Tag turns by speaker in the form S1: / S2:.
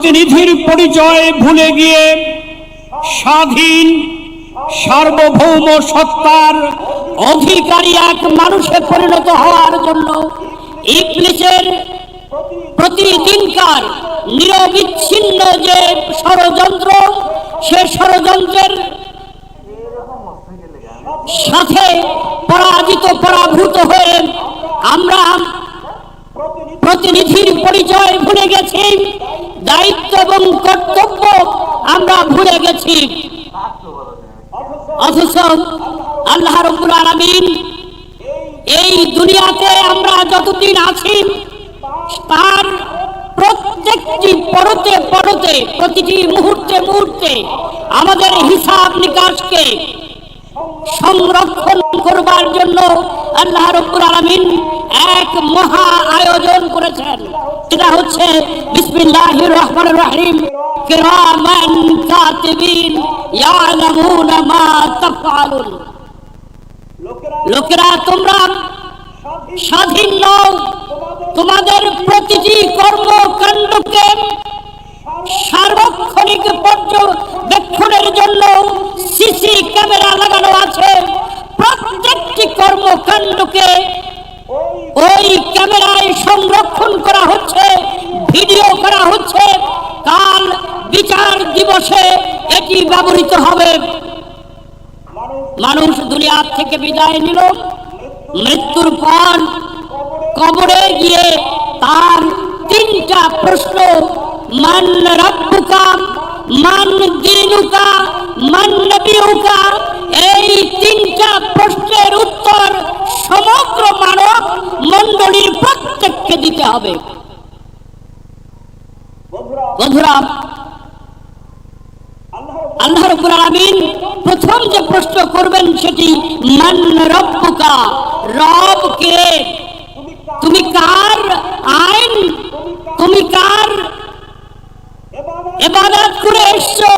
S1: প্রতিনিধির পরিচয় ভুলে গিয়ে স্বাধীন, সার্বভৌম সত্তার অধিকারী এক মানুষে পরিণত হওয়ার জন্য ইংলিশের প্রতিদিনকার নিরবিচ্ছিন্ন যে ষড়যন্ত্র, সে ষড়যন্ত্রের সাথে পরাজিত, পরাভূত হয়ে আমরা প্রতিনিধির পরিচয় ভুলে গেছি। দায়িত্ব এবং কর্তব্য আমরা ভুলে গেছি। অথচ আল্লাহ রব্বুল আলামিন এই দুনিয়াতে আমরা যতদিন আছি, তার প্রত্যেকটি পরতে পরতে, প্রতিটি মুহূর্তে মুহূর্তে আমাদের হিসাব নিকাশকে সংরক্ষণ করবার জন্য আল্লাহ রব্বুল আলামিন এক মহা আয়োজন করেছেন। সেটা হচ্ছে বিসমিল্লাহির রহমানির রহিম। কিরামান কাতিবিন ইয়ালামুনা মা তাফআলুন। লোকেরা তোমরা স্বাধীন নও। তোমাদের প্রতিটি কর্মকাণ্ডকে সার্বক্ষণিক পর্যবেক্ষণের জন্য সিসি ক্যামেরা লাগানো আছে। প্রত্যেকটি কর্মকাণ্ডকে ওই ক্যামেরায় সংরক্ষণ করা হচ্ছে ভিডিও করা হচ্ছে কাল বিচার দিবসে এটি ব্যবহৃত হবে। মানুষ দুনিয়ার থেকে বিদায় নিল। মৃত্যুর পর কবরে গিয়ে তার তিনটা প্রশ্ন, মান রব্বুকা, মান দিনুকা, মান নবিউকা এই তিনটা প্রশ্নের উত্তর সমগ্র মানব মণ্ডলীর প্রত্যেককে দিতে হবে। বন্ধুরা আল্লাহ রব্বুল আলামিন প্রথম যে প্রশ্ন করবেন সেটি মান রব্বুকা? রব কে তুমি কার আইন? তুমি কার করে এসছো?